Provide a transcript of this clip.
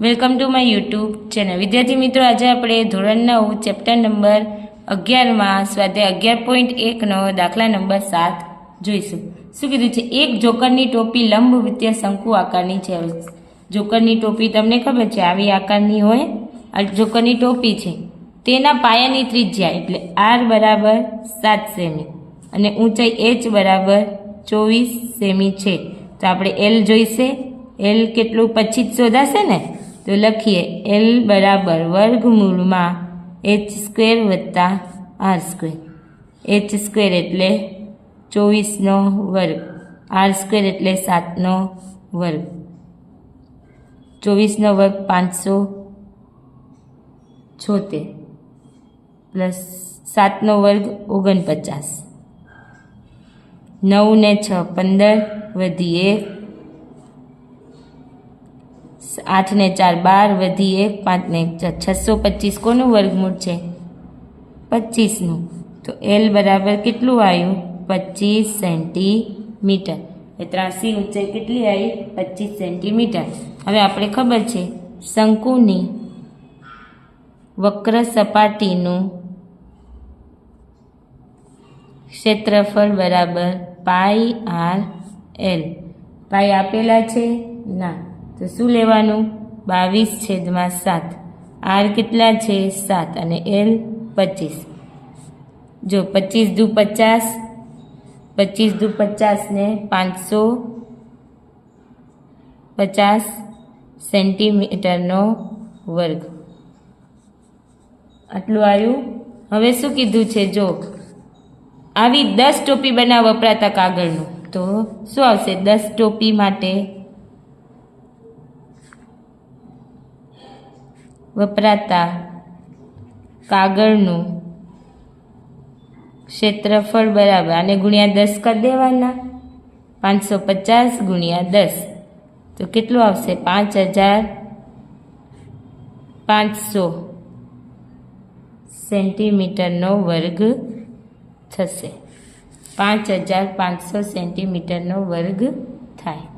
Welcome to my YouTube channel. વિદ્યાર્થી મિત્રો, આજે આપણે ધોરણ નવ, ચેપ્ટર નંબર અગિયારમાં, સ્વાધ્યાય અગિયાર પોઈન્ટ એકનો દાખલા નંબર સાત જોઈશું. શું કીધું છે? એક જોકરની ટોપી લંબ વિત્તીય શંકુ આકારની છે. જોકરની ટોપી તમને ખબર છે, આવી આકારની હોય. આ જોકરની ટોપી છે. તેના પાયાની ત્રિજ્યા એટલે આર બરાબર સાત સેમી અને ઊંચાઈ એચ બરાબર ચોવીસ સેમી છે. તો આપણે એલ જોઈશે. એલ કેટલું? પછી જ શોધાશે ને? તો લખીએ એલ બરાબર વર્ગમૂળમાં એચ સ્ક્વેર વત્તા આર સ્ક્વેર એચ સ્ક્વેર એટલે ચોવીસનો વર્ગ. આર સ્ક્વેર એટલે સાતનો વર્ગ. ચોવીસનો વર્ગ પાંચસો છોતેર. પ્લસ સાતનો વર્ગ ઓગણપચાસ. નવ ને છ પંદર વધી એક આઠ ને ચાર, બાર વધી એક પાંચ ને એક છ છસો પચીસ કોનું વર્ગમૂળ છે? પચીસનું. તો એલ બરાબર કેટલું આવ્યું? પચીસ સેન્ટીમીટર. એ ત્રાસી ઊંચાઈ કેટલી આવી? પચીસ સેન્ટીમીટર. હવે આપણે ખબર છે, શંકુની વક્ર સપાટીનું ક્ષેત્રફળ બરાબર પાઈ આર એલ. પાઈ આપેલા છે? ના. તો શું લેવાનું? બાવીસ છેદમાં સાત. આર કેટલા છે? સાત અને એલ પચીસ. જો પચીસ દુ પચાસ, પચીસ દુ પચાસને પાંચસો પચાસ સેન્ટીમીટરનો વર્ગ. આટલું આવ્યું? હવે શું કીધું છે? જો આવી દસ ટોપી બનાવ વપરાતા કાગળનું. તો શું આવશે? દસ ટોપી માટે વપરાતા કાગળનું ક્ષેત્રફળ બરાબર. અને ગુણ્યા દસ કરી દેવાના. પાંચસો પચાસ ગુણ્યા દસ. તો કેટલું આવશે? પાંચ હજાર પાંચસો સેન્ટીમીટરનો વર્ગ થશે. પાંચ હજાર પાંચસો સેન્ટીમીટરનો વર્ગ થાય.